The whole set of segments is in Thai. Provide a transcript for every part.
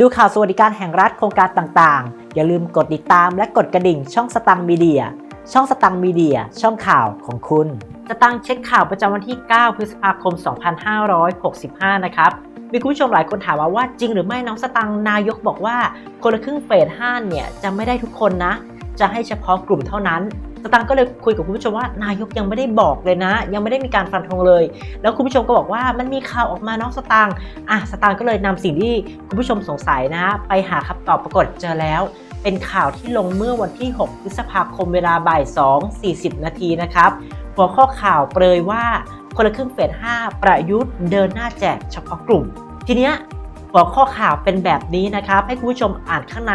ดูข่าวสวัสดิการแห่งรัฐโครงการต่างๆ อย่าลืมกดติดตามและกดกระดิ่งช่องสตังมีเดีย ช่องสตังมีเดีย ช่องข่าวของคุณสตังเช็คข่าวประจำวันที่ 9 พฤษภาคม 2565 นะครับ มีคุณผู้ชมหลายคนถามมาว่าจริงหรือไม่น้องสตังค์นายกบอกว่า คนละครึ่งเฟส 5 เนี่ยจะไม่ได้ทุกคนนะ จะให้เฉพาะกลุ่มเท่านั้น สตังค์ก็เลยคุยกับคุณผู้ชมว่านายกยังไม่ได้บอกเลยนะ ยังไม่ได้มีการฟันธงเลย แล้วคุณผู้ชมก็บอกว่ามันมีข่าวออกมาน้องสตังค์อะสตังค์ก็เลยนำสิ่งที่คุณผู้ชมสงสัยนะ ไปหาคำตอบปรากฏเจอแล้วเป็นข่าวที่ลงเมื่อวันที่ 6 พฤษภาคมเวลาบ่าย 2 40 นาทีนะครับ หัวข้อข่าวเปรยว่าคนละครึ่งเฟส 5 ประยุทธ์เดินหน้าแจกเฉพาะกลุ่ม ทีเนี้ยหัวข้อข่าวเป็นแบบนี้นะครับ ให้คุณผู้ชมอ่านข้างใน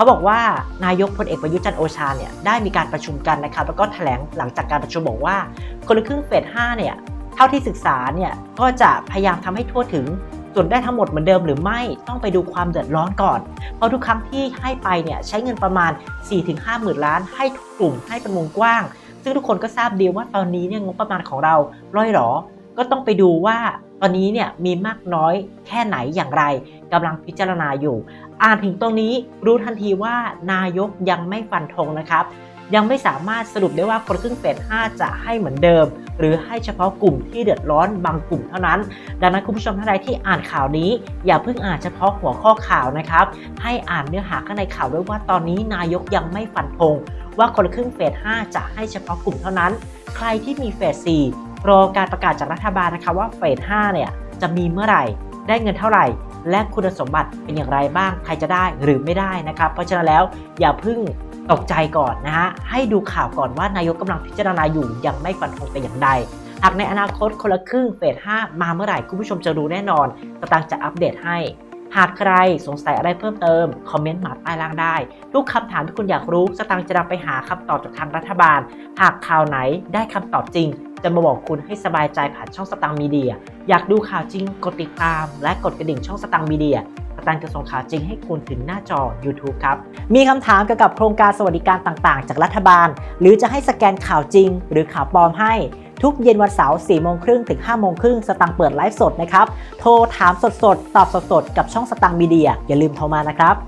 เขาบอกว่านายกพลเอกประยุทธ์จันโอชาเนี่ยได้มีการประชุมกันนะครับแล้วก็แถลงหลังจากการประชุมบอกว่า คนละครึ่งเฟส5เนี่ยเท่าที่ศึกษาเนี่ยก็จะพยายามทำให้ทั่วถึงส่วนได้ทั้งหมดเหมือนเดิมหรือไม่ต้องไปดูความเดือดร้อนก่อน เพราะทุกครั้งที่ให้ไปเนี่ยใช้เงินประมาณ 4-5หมื่นล้าน ให้ทุกกลุ่มให้เป็นวงกว้าง ซึ่งทุกคนก็ทราบดีว่าตอนนี้เนี่ยงบประมาณของเราร่อยหรอ ก็ต้องไปดูว่า ตอนนี้เนี่ยมีมากน้อยแค่ไหนอย่างไรกำลังพิจารณาอยู่ อ่านถึงตรงนี้รู้ทันทีว่านายกยังไม่ฟันธงนะครับ ยังไม่สามารถสรุปได้ว่าคนละครึ่งเฟส 5 จะให้เหมือนเดิม หรือให้เฉพาะกลุ่มที่เดือดร้อนบางกลุ่มเท่านั้น ดังนั้นคุณผู้ชมท่านใดที่อ่านข่าวนี้ อย่าเพิ่งอ่านเฉพาะหัวข้อข่าวนะครับ ให้อ่านเนื้อหาข้างในข่าวด้วยว่าตอนนี้นายกยังไม่ฟันธงว่าคนละครึ่งเฟส 5 จะให้เฉพาะกลุ่มเท่านั้น ใครที่มีเฟส 4 รอการประกาศจากรัฐบาลนะคะว่าเฟส5เนี่ยจะมีเมื่อไหร่ได้เงินเท่าไหร่ และคุณสมบัติเป็นอย่างไรบ้างใครจะได้หรือไม่ได้นะครับเพราะฉะนั้นแล้วอย่าพิ่งตกใจก่อนนะฮะให้ดูข่าวก่อนว่านายกกำลังพิจารณาอยู่ยังไม่ฟันธงแต่อย่างใดหากในอนาคตคนละครึ่งเฟส5มาเมื่อไหร่คุณผู้ชมจะรู้แน่นอนสตางค์จะอัปเดตให้ หากใครสงสัยอะไรเพิ่มเติม คอมเมนต์มาใต้ล่างได้ ทุกคำถามที่คุณอยากรู้สตางค์จะนำไปหาคำตอบจากทางรัฐบาล หากข่าวไหนได้คำตอบจริง จะมาบอกคุณให้สบายใจผ่านช่องสตางค์มีเดีย อยากดูข่าวจริงกดติดตาม และกดกระดิ่งช่องสตางค์มีเดียสตางค์จะส่งข่าวจริงให้คุณถึงหน้าจอ YouTube ครับ มีคำถามเกี่ยวกับโครงการสวัสดิการต่างๆ จากรัฐบาล หรือจะให้สแกนข่าวจริง หรือข่าวปลอมให้ทุกเย็นวันเสาร์4โมงครึ่งถึง5โมงครึ่งสตังค์เปิดไลฟ์สดนะครับ โทรถามสดๆ ตอบสดๆ กับช่องสตังค์มีเดีย อย่าลืมโทรมานะครับ